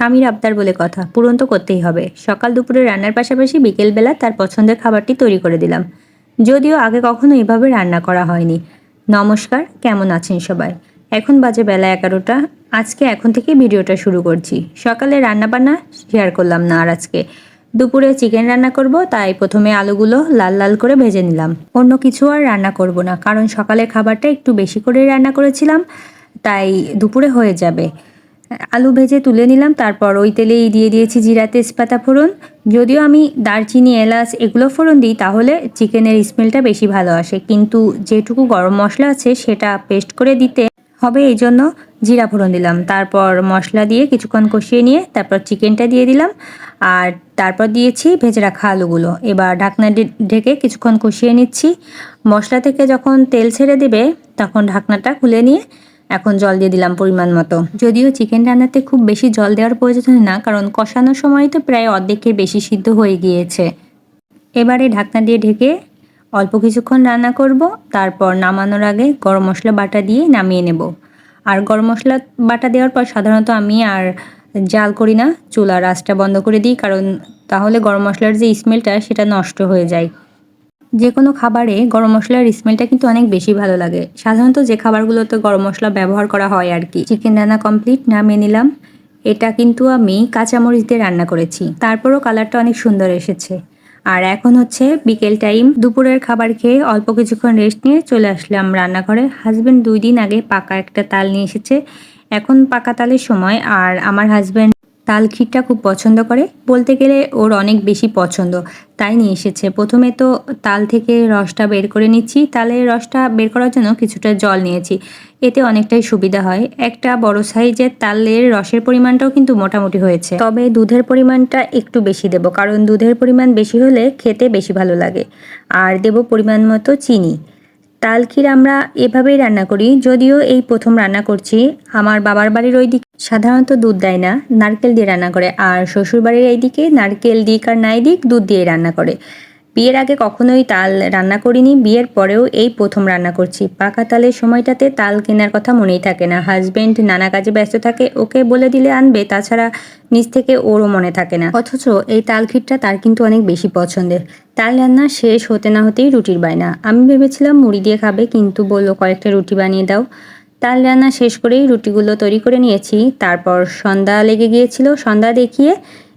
স্বামীর আবদার বলে কথা। পূরণ তো করতেই হবে। সকাল দুপুরে রান্নার পাশাপাশি বিকেলবেলা তার পছন্দের খাবারটি তৈরি করে দিলাম। যদিও আগে কখনো এভাবে রান্না করা হয়নি। নমস্কার, কেমন আছেন সবাই? এখন বাজে বেলা এগারোটা। আজকে এখন থেকে ভিডিওটা শুরু করছি। সকালে রান্নাবান্না শেয়ার করলাম না আর আজকে। দুপুরে চিকেন রান্না করব, তাই প্রথমে আলুগুলো লাল লাল করে ভেজে নিলাম। অন্য কিছু আর রান্না করব না, কারণ সকালের খাবারটা একটু বেশি করে রান্না করেছিলাম, তাই দুপুরে হয়ে যাবে। আলু ভেজে তুলে নিলাম, তারপর ওই তেলেই দিয়ে দিয়েছি জিরা তেজপাতা ফোড়ন। যদিও আমি দারচিনি, এলাচ এগুলো ফোড়ন দিই, তাহলে চিকেনের স্মেলটা বেশি ভালো আসে। কিন্তু যেটুকু গরম মশলা আছে, সেটা পেস্ট করে দিতে হবে, এই জন্য জিরা ফোড়ন দিলাম। তারপর মশলা দিয়ে কিছুক্ষণ কষিয়ে নিয়ে তারপর চিকেনটা দিয়ে দিলাম। আর তারপর দিয়েছি ভেজে রাখা আলুগুলো। এবার ঢাকনা ঢেকে কিছুক্ষণ কষিয়ে নিচ্ছি। মশলা থেকে যখন তেল ছেড়ে দেবে, তখন ঢাকনাটা খুলে নিয়ে এখন জল দিয়ে দিলাম পরিমাণ মতো। যদিও চিকেন রান্নাতে খুব বেশি জল দেওয়ার প্রয়োজন না, কারণ কষানোর সময় তো প্রায় অর্ধেকের বেশি সিদ্ধ হয়ে গিয়েছে। এবারে ঢাকনা দিয়ে ঢেকে অল্প কিছুক্ষণ রান্না করব, তারপর নামানোর আগে গরম মশলা বাটা দিয়ে নামিয়ে নেব। আর গরম মশলা বাটা দেওয়ার পর সাধারণত আমি আর জাল করি না, চুলার আঁচটা বন্ধ করে দিই, কারণ তাহলে গরম মশলার যে স্মেলটা সেটা নষ্ট হয়ে যায়। যে কোনো খাবারে গরম মশলার স্মেলটা কিন্তু অনেক বেশি ভালো লাগে। সাধারণত যে খাবারগুলোতে গরম মশলা ব্যবহার করা হয় আর কি। চিকেন রান্না কমপ্লিট নামিয়ে নিলাম। এটা কিন্তু আমি কাঁচামরিচ দিয়ে রান্না করেছি। তারপরও কালারটা অনেক সুন্দর এসেছে। আর এখন হচ্ছে বিকেল টাইম দুপুরের খাবার খেয়ে অল্প কিছুক্ষণ রেস্ট নিয়ে চলে আসলাম রান্নাঘরে। হাজব্যান্ড দুই দিন আগে পাকা একটা তাল নিয়ে এসেছে। এখন পাকা তালের সময়। আর আমার হাজব্যান্ড তাল ক্ষীরটা খুব পছন্দ করে। বলতে গেলে ওর অনেক বেশি পছন্দ। তাই নিয়ে এসেছে। প্রথমে তো তাল থেকে রসটা বের করে নিচ্ছি। তালের রসটা বের করার জন্য কিছুটা জল নিয়েছি। এতে অনেকটাই সুবিধা হয়। একটা বড় সাইজের তালের রসের পরিমাণটাও কিন্তু মোটামুটি হয়েছে। তবে দুধের পরিমাণটা একটু বেশি দেব। কারণ দুধের পরিমাণ বেশি হলে খেতে বেশি ভালো লাগে। আর দেব পরিমাণ মতো চিনি। তাল ক্ষীর আমরা এভাবেই রান্না করি। যদিও এই প্রথম রান্না করছি। আমার বাবার বাড়ির ওই সাধারণত দুধ দেয় না, নারকেল দিয়ে রান্না করে। আর শ্বশুর বাড়ির এই দিকে নারকেল দিক আর নাই দিক দুধ দিয়ে রান্না করে। বিয়ের আগে কখনোই তাল রান্না করিনি, বিয়ের পরেও এই প্রথম রান্না করছি। পাকা তালের সময়টাতে তাল কেনার কথা মনেই থাকে না। হাজবেন্ড নানা কাজে ব্যস্ত থাকে, ওকে বলে দিলে আনবে, তাছাড়া নিজ থেকে ওরও মনে থাকে না। অথচ এই তাল ক্ষীরটা তার কিন্তু অনেক বেশি পছন্দের। তাল রান্না শেষ হতে না হতেই রুটির বায়না। আমি ভেবেছিলাম মুড়ি দিয়ে খাবে, কিন্তু বলল কয়েকটা রুটি বানিয়ে দাও। তাল রান্না শেষ করেই রুটিগুলো তৈরি করে নিয়েছি। তারপর সন্ধ্যা লেগে গিয়েছিল, সন্ধ্যা দেখিয়ে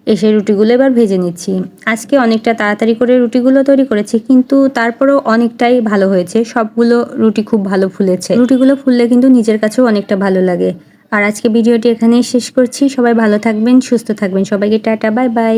এসে রুটিগুলো এবার ভেজে নিচ্ছি। আজকে অনেকটা তাড়াতাড়ি করে রুটিগুলো তৈরি করেছি, কিন্তু তারপরও অনেকটাই ভালো হয়েছে। সবগুলো রুটি খুব ভালো ফুলেছে। রুটিগুলো ফুললে কিন্তু নিজের কাছেও অনেকটা ভালো লাগে। আর আজকে ভিডিওটি এখানেই শেষ করছি। সবাই ভালো থাকবেন, সুস্থ থাকবেন। সবাইকে টাটা, বাই বাই।